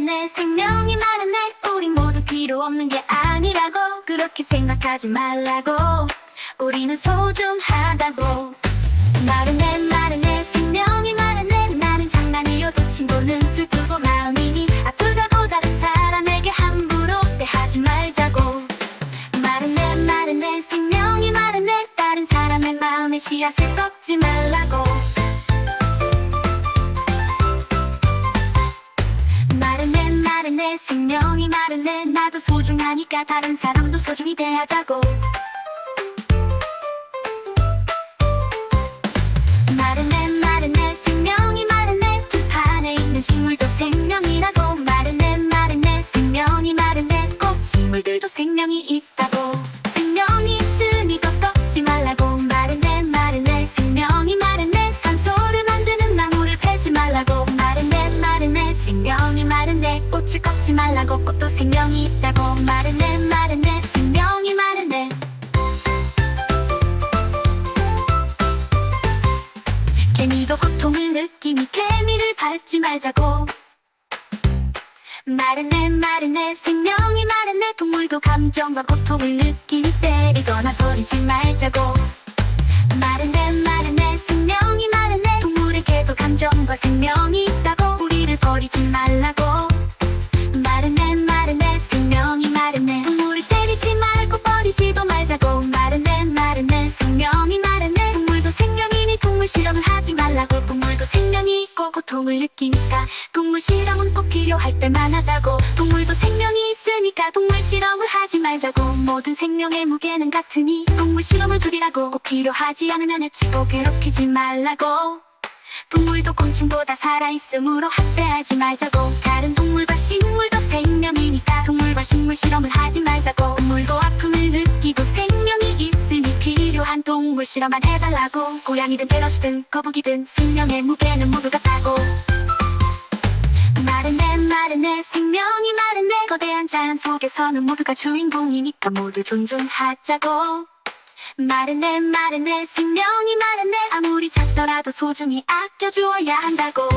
내 생명이 내 우리 모두 필요 없는 게 아니라고. 그렇게 생각하지 말라고. 우리는 소중하다고. 마른 내 생명이 내 나는 장난이어도 친구는 슬프고 마음이니 아프다고 다른 사람에게 함부로 대하지 말자고. 마른 내 생명이 내 다른 사람의 마음에 씨앗을 꺾지 말라고 내 생명이 마른 내 나도 소중하니까 다른 사람도 소중히 대하자고 꽃을 꺾지 말라고 꽃도 생명이 있다고 마른 내 마른 내 생명이 마른 내 개미도 고통을 느끼니 개미를 밟지 말자고. 마른 내 마른 내 생명이 마른 내 동물도 감정과 고통을 느끼니 때리거나 버리지 말자고. 마른 내 마른 내 생명이 마른 내 동물에게도 감정과 생명이 있다고. 우리를 버리지 말라고 마른 내 동물도 생명이니 동물 실험을 하지 말라고 동물도 생명이 있고 고통을 느끼니까 동물 실험은 꼭 필요할 때만 하자고 동물도 생명이 있으니까 동물 실험을 하지 말자고 모든 생명의 무게는 같으니 동물 실험을 줄이라고 꼭 필요하지 않으면 해치고 괴롭히지 말라고 동물도 곤충보다 살아있으므로 학대하지 말자고 다른 동물과 식물도 생명이니까 동물과 식물 실험을 하지 말자고 동물 실험만 해달라고. 고양이든 페러시든 거북이든 생명의 무게는 모두 같다고. 마른 내 마른 내 생명이 마른 내. 거대한 자연 속에서는 모두가 주인공이니까 모두 존중하자고. 마른 내 마른 내 생명이 마른 내. 아무리 작더라도 소중히 아껴주어야 한다고